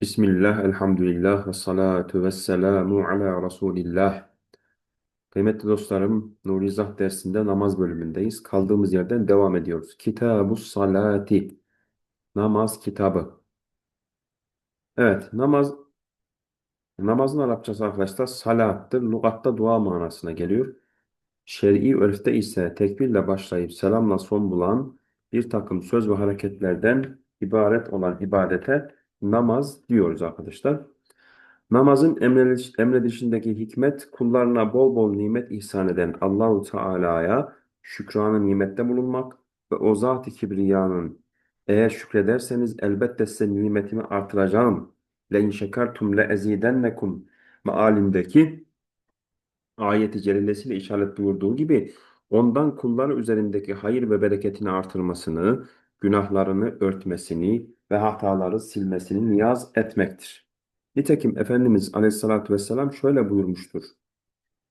Bismillah, elhamdülillah ve salatu ve selamu ala Resulillah. Kıymetli dostlarım, Nurizah dersinde namaz bölümündeyiz. Kaldığımız yerden devam ediyoruz. Kitabu salati, namaz kitabı. Evet, namaz, namazın Arapçası arkadaşlar salattır. Lugatta dua manasına geliyor. Şer'i örfte ise tekbirle başlayıp selamla son bulan bir takım söz ve hareketlerden ibaret olan ibadete namaz diyoruz arkadaşlar. Namazın emrediş, emredişindeki hikmet kullarına bol bol nimet ihsan eden Allahu Teala'ya şükranı nimette bulunmak ve o zat-ı kibriyanın eğer şükrederseniz elbette size nimetimi artıracağım. Le in şekertum le ezidennekum mealindeki ayeti celilesiyle işaret buyurduğu gibi ondan kulları üzerindeki hayır ve bereketini artırmasını, günahlarını örtmesini ve hataları silmesini niyaz etmektir. Nitekim Efendimiz Aleyhisselatü Vesselam şöyle buyurmuştur.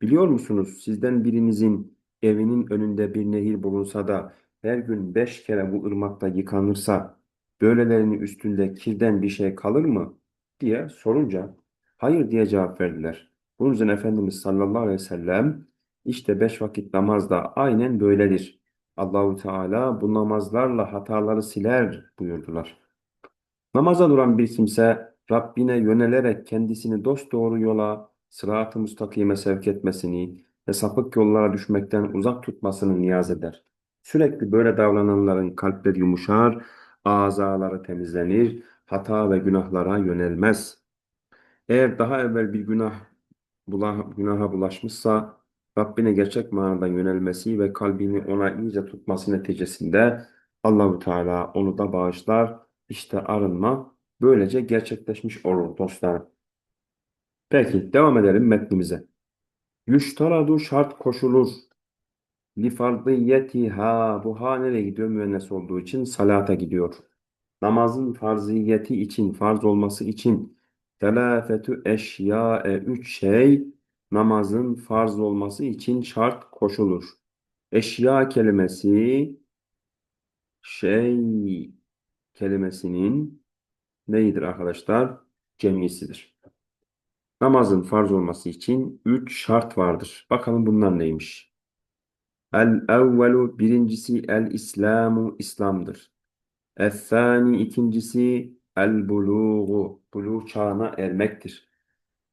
Biliyor musunuz sizden birinizin evinin önünde bir nehir bulunsa da her gün beş kere bu ırmakta yıkanırsa böylelerinin üstünde kirden bir şey kalır mı? diye sorunca hayır diye cevap verdiler. Bunun üzerine Efendimiz sallallahu aleyhi ve sellem işte beş vakit namaz da aynen böyledir. Allahu Teala bu namazlarla hataları siler buyurdular. Namaza duran bir kimse Rabbine yönelerek kendisini dosdoğru yola, sırat-ı müstakime sevk etmesini ve sapık yollara düşmekten uzak tutmasını niyaz eder. Sürekli böyle davrananların kalpleri yumuşar, azaları temizlenir, hata ve günahlara yönelmez. Eğer daha evvel bir günah günaha bulaşmışsa Rabbine gerçek manada yönelmesi ve kalbini ona iyice tutması neticesinde Allahu Teala onu da bağışlar. İşte arınma böylece gerçekleşmiş olur dostlar. Peki devam edelim metnimize. Yüştaradu şart koşulur. Li fardiyetiha bu ha nereye gidiyor? Müennes olduğu için salata gidiyor. Namazın farziyeti için, farz olması için telafetü eşyae üç şey namazın farz olması için şart koşulur. Eşya kelimesi şey kelimesinin neyidir arkadaşlar? Cemisidir. Namazın farz olması için üç şart vardır. Bakalım bunlar neymiş? El evvelu birincisi el İslamu İslam'dır. El-thani ikincisi el-buluğu buluğ çağına ermektir.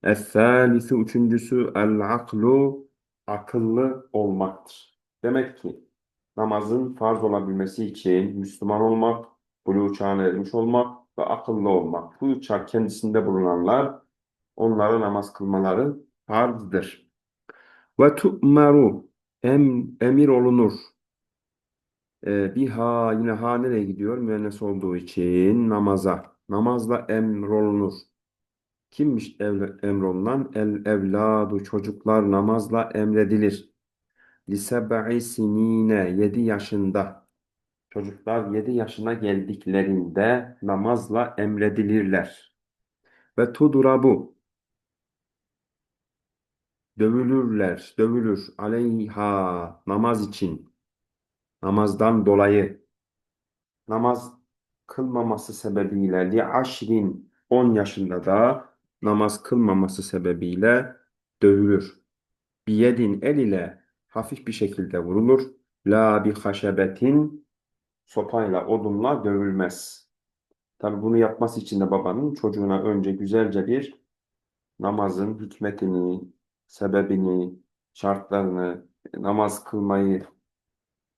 El-thalithu üçüncüsü el-aklu akıllı olmaktır. Demek ki namazın farz olabilmesi için Müslüman olmak, buluğ çağına ermiş olmak ve akıllı olmak. Bu şart kendisinde bulunanlar onlara namaz kılmaları farzdır. Ve tu'meru em, emir olunur. Ee, bir ha yine ha nereye gidiyor? Müennes olduğu için namaza. Namazla emrolunur. Kimmiş emrolunan? El evladu çocuklar namazla emredilir. Liseb'i sinine 7 yaşında. Çocuklar 7 yaşına geldiklerinde namazla emredilirler. Ve tudurabu dövülürler, dövülür aleyha namaz için. Namazdan dolayı namaz kılmaması sebebiyle li aşrin 10 yaşında da namaz kılmaması sebebiyle dövülür. Biyedin el ile hafif bir şekilde vurulur. La bi haşebetin sopayla, odunla dövülmez. Tabi bunu yapması için de babanın çocuğuna önce güzelce bir namazın hikmetini, sebebini, şartlarını, namaz kılmayı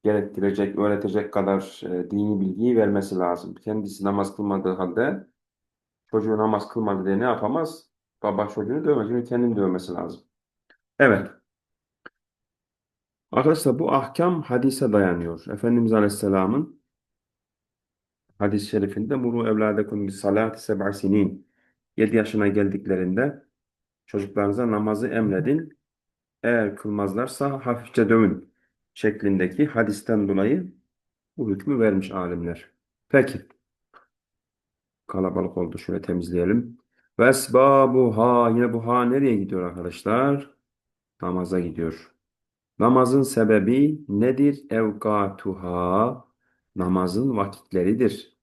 gerektirecek, öğretecek kadar e, dini bilgiyi vermesi lazım. Kendisi namaz kılmadığı halde çocuğu namaz kılmadı diye ne yapamaz? Baba çocuğunu dövmez. Çünkü kendini dövmesi lazım. Evet. Arkadaşlar bu ahkam hadise dayanıyor. Efendimiz Aleyhisselam'ın hadis-i şerifinde muru evladekum bis salati seb'a sinin 7 yaşına geldiklerinde çocuklarınıza namazı emredin. Eğer kılmazlarsa hafifçe dövün şeklindeki hadisten dolayı bu hükmü vermiş alimler. Peki. Kalabalık oldu. Şöyle temizleyelim. Ve esbabuha yine bu ha nereye gidiyor arkadaşlar? Namaza gidiyor. Namazın sebebi nedir? Evkatuha namazın vakitleridir.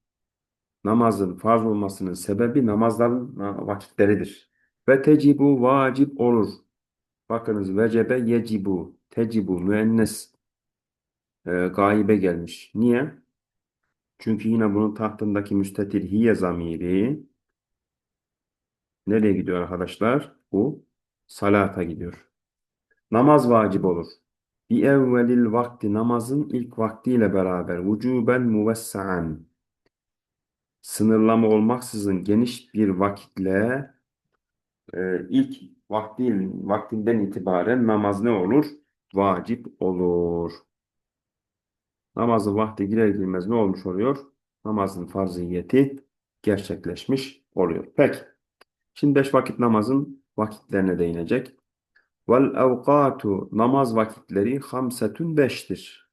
namazın farz olmasının sebebi namazların vakitleridir. Ve tecibu vacip olur. Bakınız vecebe yecibu, tecibu müennes e, gaibe gelmiş. Niye? Çünkü yine bunun tahtındaki müstetir hiye zamiri nereye gidiyor arkadaşlar? Bu salata gidiyor. Namaz vacip olur. Bi evvelil vakti namazın ilk vaktiyle beraber vücuben muvessa'an sınırlama olmaksızın geniş bir vakitle e, ilk vakti, vaktinden itibaren namaz ne olur? Vacip olur. Namazın vakti girer girmez ne olmuş oluyor? Namazın farziyeti gerçekleşmiş oluyor. Peki. Şimdi beş vakit namazın vakitlerine değinecek. Vel evkatu namaz vakitleri hamsetun beştir.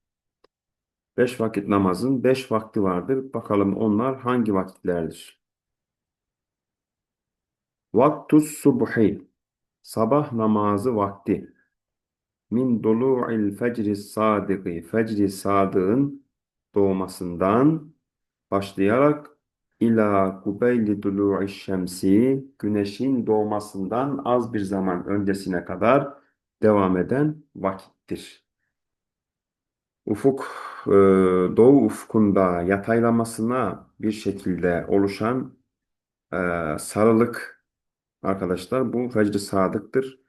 Beş vakit namazın beş vakti vardır. Bakalım onlar hangi vakitlerdir? Vaktus subhi sabah namazı vakti min dulu'il fecri sadiki fecri sadığın doğmasından başlayarak ila kubeyli dulu'i şemsi güneşin doğmasından az bir zaman öncesine kadar devam eden vakittir. Ufuk e, doğu ufkunda yataylamasına bir şekilde oluşan e, sarılık arkadaşlar bu fecr-i sadıktır.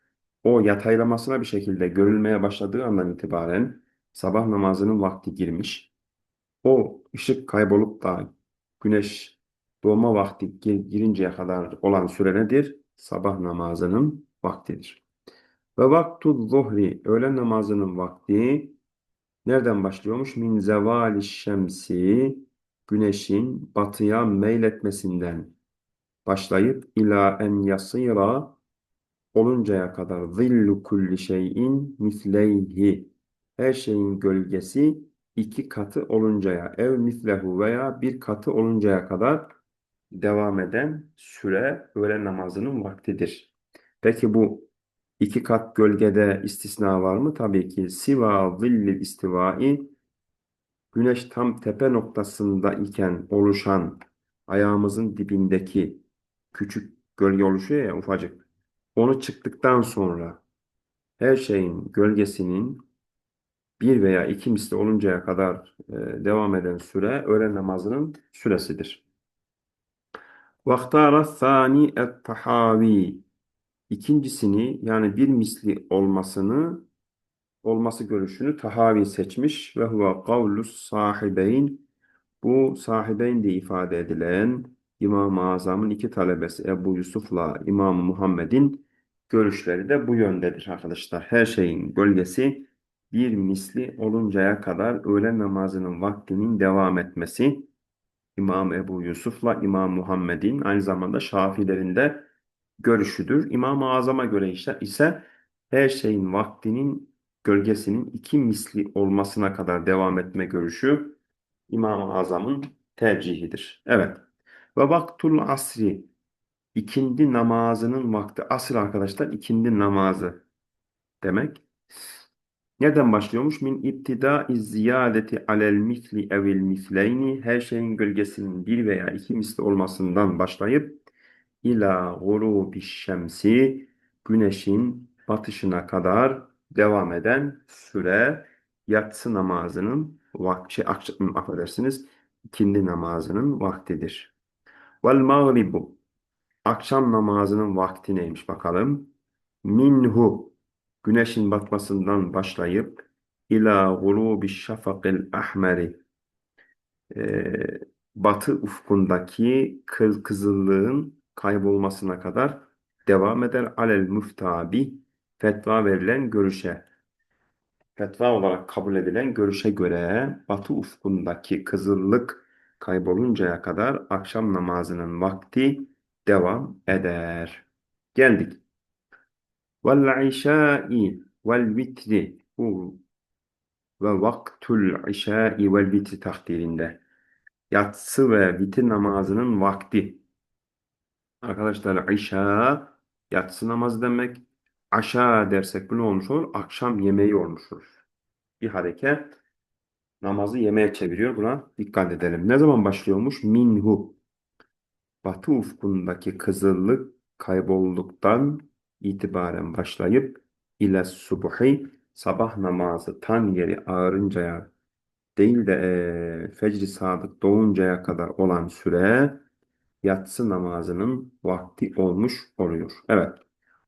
O yataylamasına bir şekilde görülmeye başladığı andan itibaren sabah namazının vakti girmiş. O ışık kaybolup da güneş doğma vakti girinceye kadar olan süre nedir? Sabah namazının vaktidir. Ve vaktu zuhri öğlen namazının vakti nereden başlıyormuş? Min zevali şemsi güneşin batıya meyletmesinden başlayıp ila en yasira oluncaya kadar zillu kulli şeyin misleyhi her şeyin gölgesi iki katı oluncaya ev mislehu veya bir katı oluncaya kadar devam eden süre öğle namazının vaktidir. Peki bu iki kat gölgede istisna var mı? Tabii ki siva zillil istivai güneş tam tepe noktasında iken oluşan ayağımızın dibindeki küçük gölge oluşuyor ya ufacık. Onu çıktıktan sonra her şeyin gölgesinin bir veya iki misli oluncaya kadar e, devam eden süre öğle namazının süresidir. وَاخْتَارَ الثَّانِي التَّحَاوِي İkincisini yani bir misli olmasını olması görüşünü tahavi seçmiş ve huve kavlus sahibeyn bu sahibeyn diye ifade edilen İmam-ı Azam'ın iki talebesi Ebu Yusuf'la İmam Muhammed'in görüşleri de bu yöndedir arkadaşlar. Her şeyin gölgesi bir misli oluncaya kadar öğle namazının vaktinin devam etmesi İmam Ebu Yusuf'la İmam Muhammed'in aynı zamanda Şafilerin de görüşüdür. İmam-ı Azam'a göre ise, ise her şeyin vaktinin gölgesinin iki misli olmasına kadar devam etme görüşü İmam-ı Azam'ın tercihidir. Evet. Ve vaktul asri ikindi namazının vakti. Asr arkadaşlar ikindi namazı demek. Nereden başlıyormuş? Min ibtidai ziyadeti alel misli evil misleyni her şeyin gölgesinin bir veya iki misli olmasından başlayıp ila gurubi şemsi güneşin batışına kadar devam eden süre yatsı namazının vakti, şey, affedersiniz, ikindi namazının vaktidir. Vel mağribu akşam namazının vakti neymiş bakalım. Minhu güneşin batmasından başlayıp ila gurubi şafakil ahmeri e, batı ufkundaki kız, kızıllığın kaybolmasına kadar devam eder. Alel müftabi fetva verilen görüşe fetva olarak kabul edilen görüşe göre batı ufkundaki kızıllık kayboluncaya kadar akşam namazının vakti devam eder. Geldik. Vel işai vel vitri bu ve vaktul işai vel vitri takdirinde yatsı ve vitir namazının vakti. Arkadaşlar işa yatsı namazı demek. Aşağı dersek bu ne olmuş olur? Akşam yemeği olmuş olur. Bir hareket namazı yemeğe çeviriyor. Buna dikkat edelim. Ne zaman başlıyormuş? Minhu batı ufkundaki kızıllık kaybolduktan itibaren başlayıp ile subuhi sabah namazı tan yeri ağarıncaya değil de e, fecri sadık doğuncaya kadar olan süre yatsı namazının vakti olmuş oluyor. Evet.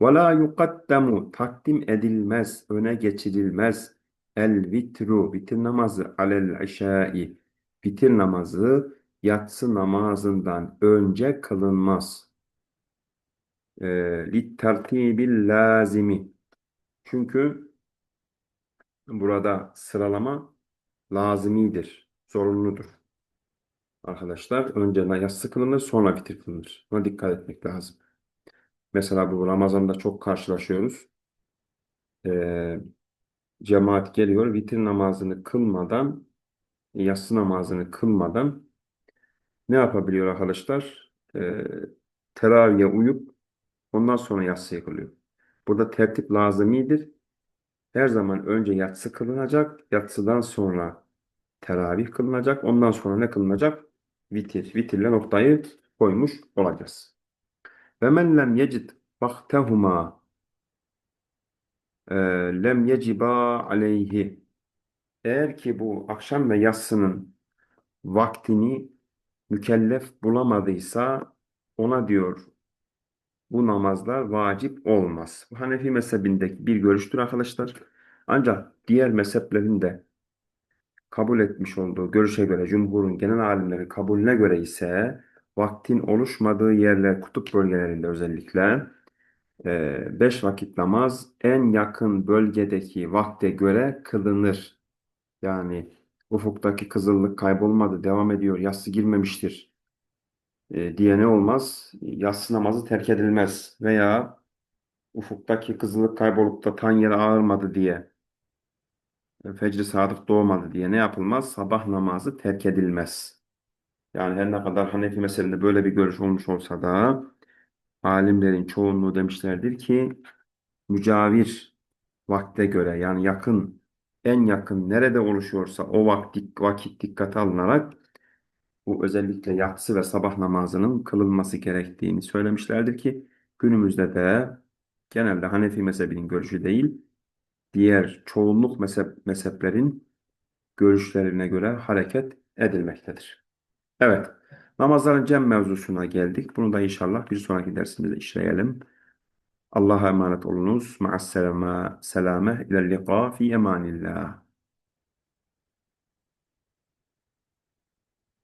وَلَا يُقَدَّمُ takdim edilmez, öne geçirilmez. El vitru, vitir namazı alel işai, vitir namazı yatsı namazından önce kılınmaz. E, littertibil lazimi. Çünkü burada sıralama lazimidir, zorunludur. Arkadaşlar önce yatsı kılınır sonra vitir kılınır. Buna dikkat etmek lazım. Mesela bu Ramazan'da çok karşılaşıyoruz. Ee, cemaat geliyor vitir namazını kılmadan yatsı namazını kılmadan ne yapabiliyor arkadaşlar? Ee, teraviye uyup ondan sonra yatsı kılıyor. Burada tertip lazımidir. Her zaman önce yatsı kılınacak. Yatsıdan sonra teravih kılınacak. Ondan sonra ne kılınacak? Vitir. Vitirle noktayı koymuş olacağız. Ve men lem yecid vaktehuma e, lem yeciba aleyhi eğer ki bu akşam ve yatsının vaktini mükellef bulamadıysa ona diyor bu namazlar vacip olmaz. Hanefi mezhebindeki bir görüştür arkadaşlar. Ancak diğer mezheplerin de kabul etmiş olduğu görüşe göre cumhurun genel alimleri kabulüne göre ise vaktin oluşmadığı yerler kutup bölgelerinde özellikle e, beş vakit namaz en yakın bölgedeki vakte göre kılınır. Yani ufuktaki kızıllık kaybolmadı, devam ediyor, yatsı girmemiştir e, diye ne olmaz? Yatsı namazı terk edilmez. Veya ufuktaki kızıllık kaybolup da tan yere ağırmadı diye e, fecri sadık doğmadı diye ne yapılmaz? Sabah namazı terk edilmez. Yani her ne kadar Hanefi mezhebinde böyle bir görüş olmuş olsa da alimlerin çoğunluğu demişlerdir ki mücavir vakte göre yani yakın en yakın nerede oluşuyorsa o vakit, vakit dikkate alınarak bu özellikle yatsı ve sabah namazının kılınması gerektiğini söylemişlerdir ki günümüzde de genelde Hanefi mezhebinin görüşü değil diğer çoğunluk mezhep, mezheplerin görüşlerine göre hareket edilmektedir. Evet, namazların cem mevzusuna geldik. Bunu da inşallah bir sonraki dersimizde işleyelim. الله أمانة أرنوس مع السلامة سلامة إلى اللقاء في أمان الله